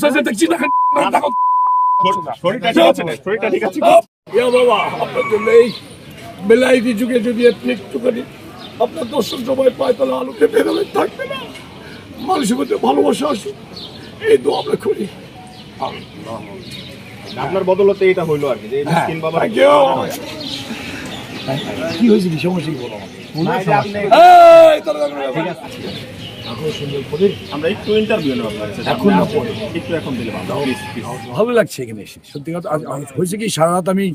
আছে দেখছি না দেখো শরীরটা ঠিক আছে শরীরটা ঠিক আছে? ইয়া বাবা আপনার জন্য এই বেলাইটি যুগে যদি আপনি একটুখানি আপনার দর্শন সবাই পায় তাহলে আলোতে বেরোলে থাকবে না। মানুষের মধ্যে ভালোবাসা আসুক। এই তো আমরা করি। আপনার বদলতে এটা হইল আর কি যে মিসকিন বাবা কি হয়েছে কি সমস্যা কি বলো? না, সুন্দর করে। আমরা একটু ইন্টারভিউ নেব আপনার এখন না পরে। একটু এখন দিলে ভালো লাগছে এখানে এসে। সত্যি কথা হয়েছে কি সারা রাত আমি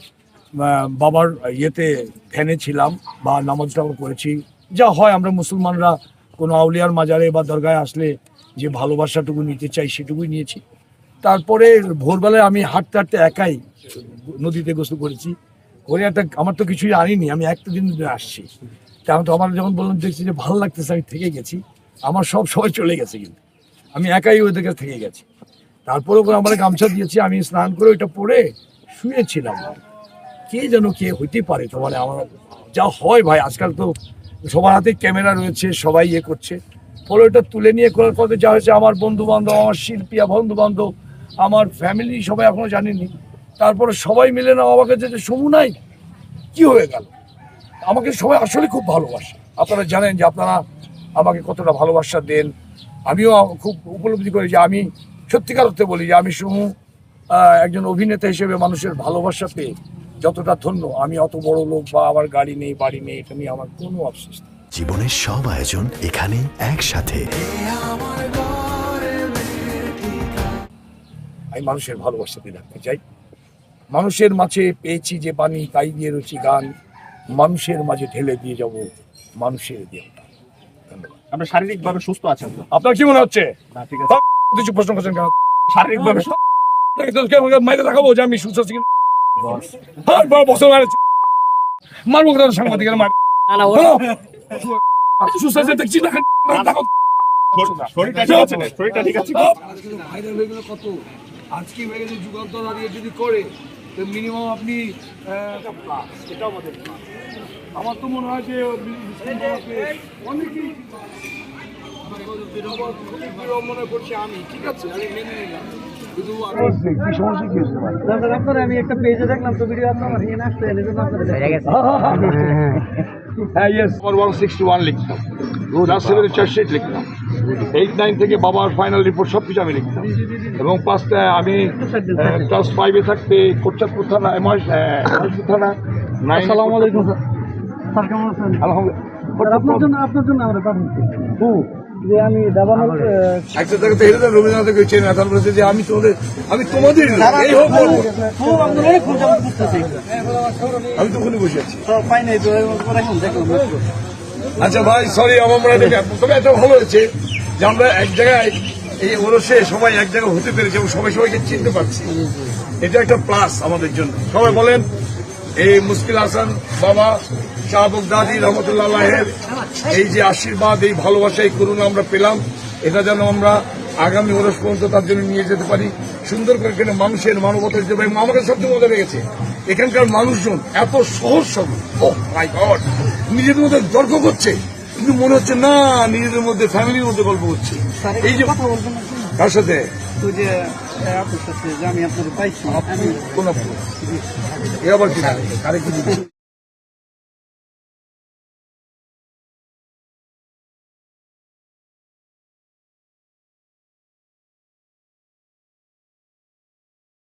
বাবার ইয়েতে ফ্যানে ছিলাম বা নামাজ টামাজ করেছি যা হয় আমরা মুসলমানরা কোনো আউলিয়ার মাজারে বা দরগায় আসলে যে ভালোবাসাটুকু নিতে চাই সেটুকুই নিয়েছি। তারপরে ভোরবেলায় আমি হাঁটতে হাঁটতে একাই নদীতে গোসল করেছি। করে একটা আমার তো কিছুই আনিনি আমি একটা দিন আসছি। তো আমার যখন বললাম দেখছি যে ভালো লাগতেছে আমি থেকে গেছি। আমার সব সময় চলে গেছে কিন্তু। আমি একাই ওদের কাছে থেকে গেছি। তারপরে ওরা আমার গামছা দিয়েছে, আমি স্নান করে ওইটা পরে শুয়েছিলাম। কে যেন কে হইতে পারে তো মানে আমার যা হয় ভাই, আজকাল তো সবার হাতে ক্যামেরা রয়েছে, সবাই ইয়ে করছে। ফলে ওটা তুলে নিয়ে করার পরে যা হয়েছে, আমার বন্ধু বান্ধব আমার শিল্পী বন্ধু বান্ধব আমার ফ্যামিলি সবাই এখনও জানেনি তারপরে সবাই মিলে না আমাকে যে সমু নাই, কি হয়ে গেল? আমাকে সবাই আসলে খুব ভালোবাসে। আপনারা জানেন যে আপনারা আমাকে কতটা ভালোবাসা দেন। আমিও খুব উপলব্ধি করি যে আমি সত্যিকার অর্থে বলি যে আমি সমু একজন অভিনেতা হিসেবে মানুষের ভালোবাসা পেয়ে যতটা ধন্য আমি অত বড় লোক বা আমার গাড়ি নেই বাড়ি নেই এটা নিয়ে আমার কোনো আফসোস নেই। জীবনের সব আয়োজন এখানে একসাথে। আমি মানুষের ভালোবাসাতে রাখতে চাই। মানুষের মাঝে পেয়েছি যে পানি তাই দিয়ে রয়েছি গান। মানুষের মাঝে ঢেলে দিয়ে যাব মানুষের দিয়ে আপনি শারীরিকভাবে সুস্থ আছেন আপনার কি মনে হচ্ছে? না ঠিক আছে। কিছু প্রশ্ন করছেন কেন? শারীরিকভাবে মাইরে দেখাবো যে আমি সুস্থ আছি কিনা। বড় বছর মারে মারবো কোথাও সাংবাদিকের মার সুস্থ আছে দেখছি না শরীরটা ঠিক আছে শরীরটা ঠিক আছে। ভাইরাল হয়ে গেল কত? আজকে হয়ে গেছে যুগান্তর দাঁড়িয়ে যদি করে তো মিনিমাম আপনি আমাদের। আমার তো মনে হয় যে অনেকেই মনে করছি আমি ঠিক আছে? মেনে নিলাম। একটা পেজে দেখলাম তো ভিডিও আপনার এখানে আসতে এলে জন্য আপনার হ্যাঁ ইয়েস আমার ওয়ান সিক্সটি ওয়ান লিখতাম। ক্লাস সেভেনের চার্জশিট লিখতাম। এইট নাইন থেকে বাবার ফাইনাল রিপোর্ট সব কিছু আমি লিখতাম। এবং পাঁচটায় আমি ক্লাস ফাইভে থাকতে কোচাপুর থানা থানা নাইন আসসালামু আলাইকুম স্যার কেমন আছেন স্যার, আপনার জন্য আপনার জন্য আমরা পাঠাচ্ছি। যে আমি দাবানোর একটা জায়গা তো হেরে দেন রবীন্দ্রনাথ চেন এখন বলেছে যে আমি তোমাদের আমি তোমাদের এই হোক বলব। আমি তো ওখানে বসে আছি। সব পাই নাই তো এখন দেখলাম আচ্ছা ভাই সরি আমার মনে হয় দেখে তবে এটা ভালো হয়েছে যে আমরা এক জায়গায় এই ওরসে সবাই এক জায়গায় হতে পেরেছি এবং সবাই সবাইকে চিনতে পারছি। এটা একটা প্লাস আমাদের জন্য। সবাই বলেন এই মুশকিল হাসান বাবা শাহবুক দাদি রহমতুল্লাহের এই যে আশীর্বাদ এই ভালোবাসা এই করুণা আমরা পেলাম। এটা যেন আমরা আগামী ওরস পর্যন্ত তার জন্য নিয়ে যেতে পারি। সুন্দর করে এখানে মানুষের মানবতার পারি আমাকে সবচেয়ে মজা লেগেছে। এখানকার মানুষজন এত সহজ ও মাই গড নিজেদের মধ্যে তর্ক করছে। কিন্তু মনে হচ্ছে না নিজেদের মধ্যে ফ্যামিলির মধ্যে গল্প করছে। এই যে কার সাথে? যে যে আমি আপনার পাইছি। কোন আবার কি?